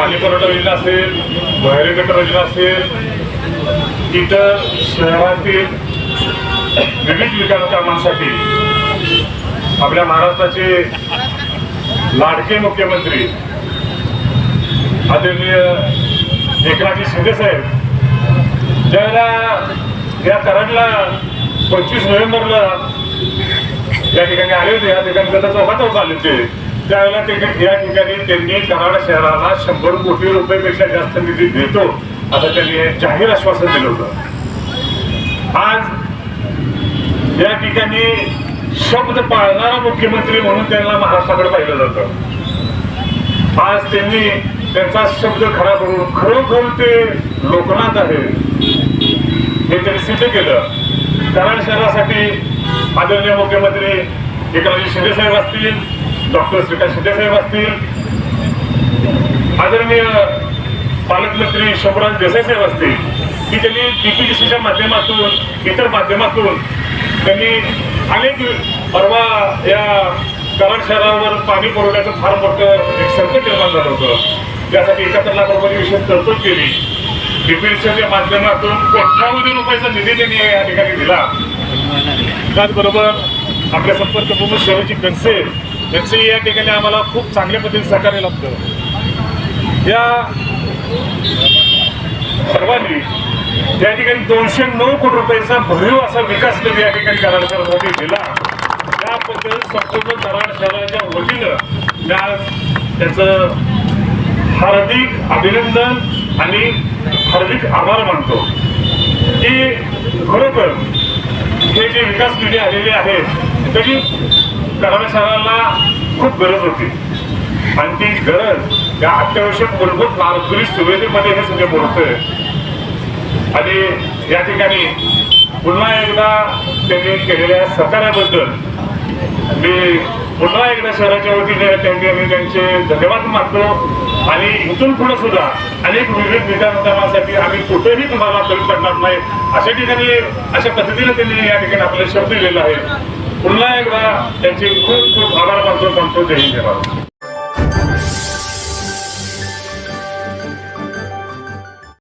पाणी पुरवठा योजना असेल बहिरे गटर योजना असेल इतर शहरातील विविध विकास कामांसाठी आपल्या महाराष्ट्राचे लाडके मुख्यमंत्री आदरणीय एकनाथजी शिंदे साहेब ज्यावेळेला या कराडला पंचवीस नोव्हेंबरला या ठिकाणी आले होते या ठिकाणी त्याचा चौका चौक आले होते. त्यावेळेला त्यांनी या ठिकाणी त्यांनी कराड शहराला शंभर कोटी रुपयेपेक्षा जास्त निधी देतो. असं त्यांनी जाहीर आश्वासन दिलं होतं. आज या ठिकाणी शब्द पाळणारा मुख्यमंत्री म्हणून त्यांना महाराष्ट्राकडे पाहिलं जातं. आज त्यांनी त्यांचा शब्द खरा करून खरोखर ते लोकनाथ आहे. हे त्यांनी सिद्ध केलं. कराड शहरासाठी आदरणीय मुख्यमंत्री एकनाथजी शिंदे साहेब असतील डॉक्टर श्रीकांत शिंदे साहेब असतील आदरणीय पालकमंत्री शंभूराज देसाई साहेब असतील की त्यांनी पीपीडीसीच्या माध्यमातून इतर माध्यमातून त्यांनी अनेक परवा या कराड शहरावर पाणी पुरवठ्याचं फार मोठं एक संकट निर्माण झालं होतं. त्यासाठी एकाहत्तर लाख रुपयाची विशेष तरतूद केली. पीपीडीसीच्या माध्यमातून कोट्यावधी रुपयाचा निधी त्यांनी या ठिकाणी दिला. त्याचबरोबर आपल्या संपर्क प्रमुख शहराची कनसे कनसे या ठिकाणी आम्हाला खूप चांगल्या पद्धतीने सहकार्य लाभतं. या सर्वांनी या ठिकाणी दोनशे नऊ कोटी रुपयाचा भरीव असा विकास निधी या ठिकाणी कराड शहरासाठी दिला त्याबद्दल संपूर्ण कराड शहराच्या वतीनं मी आज त्याचं हार्दिक अभिनंदन आणि हार्दिक आभार मानतो. की खरोखर हे जे विकास निधी आलेले आहेत त्याची कराड खूप गरज होती. आणि ती गरज या अत्यावश्यक मूलभूत नागरिक सुविधेमध्ये हे सगळे बोलतोय. आणि या ठिकाणी पुन्हा एकदा त्यांनी केलेल्या सहकार्याबद्दल मी पुन्हा एकदा शहराच्या वतीने त्यांनी त्यांचे धन्यवाद मानतो. आणि इथून पुढे सुद्धा अनेक विविध निदानसाठी आम्ही कुठेही तुम्हाला कमी पडणार नाही. अशा ठिकाणी अशा पद्धतीने त्यांनी या ठिकाणी आपले शब्द दिलेला आहे पुन्हा एकदा त्यांचे खूप खूप आभार मानतो मानतो